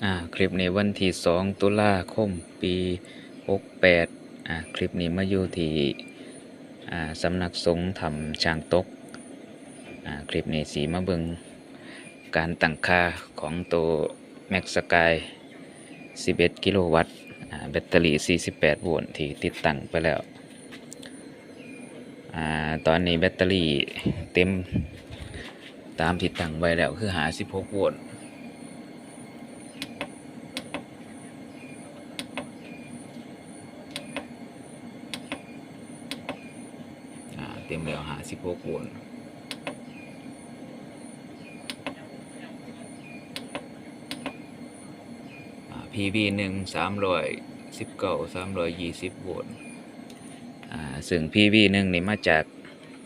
อ่าคลิปนี้วันที่สองตุลาคมปี 68อ่าคลิปนี้มาอยู่ที่อ่าสำนักสงฆ์ธรรมช้างตกอ่าคลิปนี้สีมาเบิงการตั้งค่าของตัวแม็กสกาย 11 กิโลวัตต์อ่าแบตเตอรี่ 48 โวลต์ที่ติดตั้งไปแล้วอ่าตอนนี้แบตเตอรี่เต็มตามที่ตั้งไว้แล้วคือหา 16 โวลต์ อ่าเต็มแล้วหาสิบหกโวลต์อ่า PV หนึ่งสามร้อยสิบเก้าสามร้อยยี่สิบโวลต์อ่าซึ่ง PV หนึ่งนี่มาจาก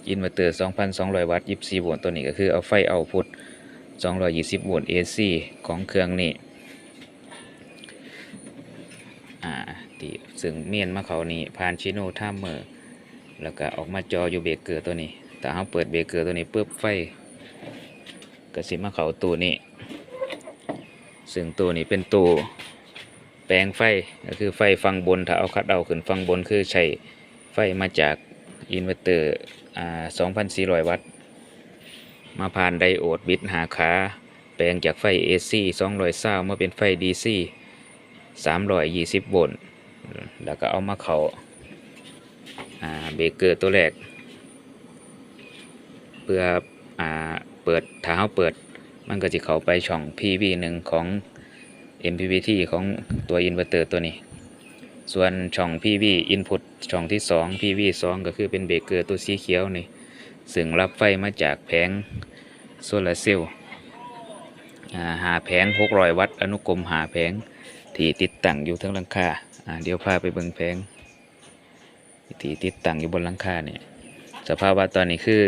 อินเวอร์เตอร์สองพันสองร้อยวัตต์ยี่สิบโวลต์ตัวนี้ก็คือเอาไฟเอาพุทสองร้อยยี่สิบโวลต์ AC ของเครื่องนี้อ่าที่ซึ่งเมียนมาเขานี่ผ่านชิโนท่ามเมอร์ แล้วก็ออกมาจออยู่เบรกเกอร์ตัวนี้แต่เราเปิดเบรกเกอร์ตัวนี้ปุ๊บไฟก็สิมาเข้าตู้นี้ ซึ่งตู้นี้เป็นตู้แปลงไฟก็คือไฟฟังบนถ้าเอาคัดเอาขึ้นฟังบนคือใช้ไฟมาจากอินเวอร์เตอร์อ่า2,400 วัตต์ มาผ่านไดโอดบิดหาขาแปลงจากไฟ AC 220มาเป็นไฟ DC 320 โวลต์แล้วก็เอามาเข้า อ่าเบรกเกอร์ตัวแรก เพื่ออ่าเปิดถ้าเราเปิด มันก็จะเข้าไปช่อง PV หนึ่งของ MPPT ของตัวอินเวอร์เตอร์ตัวนี้ ส่วนช่อง PV Input ช่องที่ 2 PV 2 ก็คือเป็นเบรกเกอร์ตัวสีเขียวนี่ซึ่งรับไฟมาจากแผงโซลาร์เซลล์หาแผง600 วัตต์อนุกรมหาแผงที่ติดตั้งอยู่ทั้งหลังคาอ่าเดี๋ยวพาไปเบิ่งแผง ที่ติดตั้งอยู่บนหลังคาเนี่ยสภาพว่าตอนนี้คือ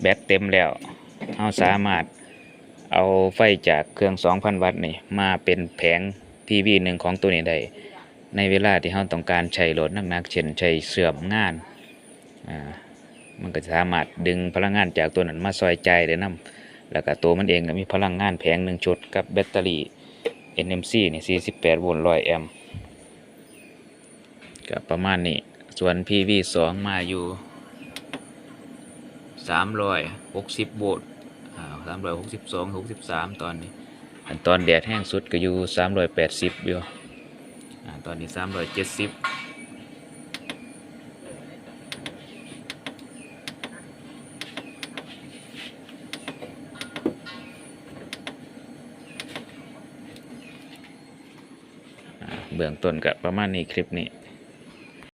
แบตเต็มแล้วเราสามารถเอาไฟจากเครื่อง 2,000 วัตต์นี่มาเป็นแผง PV หนึ่งของตัวนี้ได้ในเวลาที่เราต้องการใช้โหลดหนักๆเช่นใช้เสื่อมงานอ่ามันก็จะสามารถดึงพลังงานจากตัวนั้นมาซอยใจายได้นํแล้วก็ตัวมันเองก็มีพลังงานแผงหนึ่งชุดกับแบตเตอรี่ NMC นี่48โวลต์100แอมป์ก็ประมาณนี้ ส่วน PV 2มาอยู่360โวลต์อ่า362 63ตอนนี้อันตอนแดดแห้งสุดก็อยู่380อยู่อ่ตอนนี้370อ่าเบื้องต้นก็ประมาณนี้คลิปนี้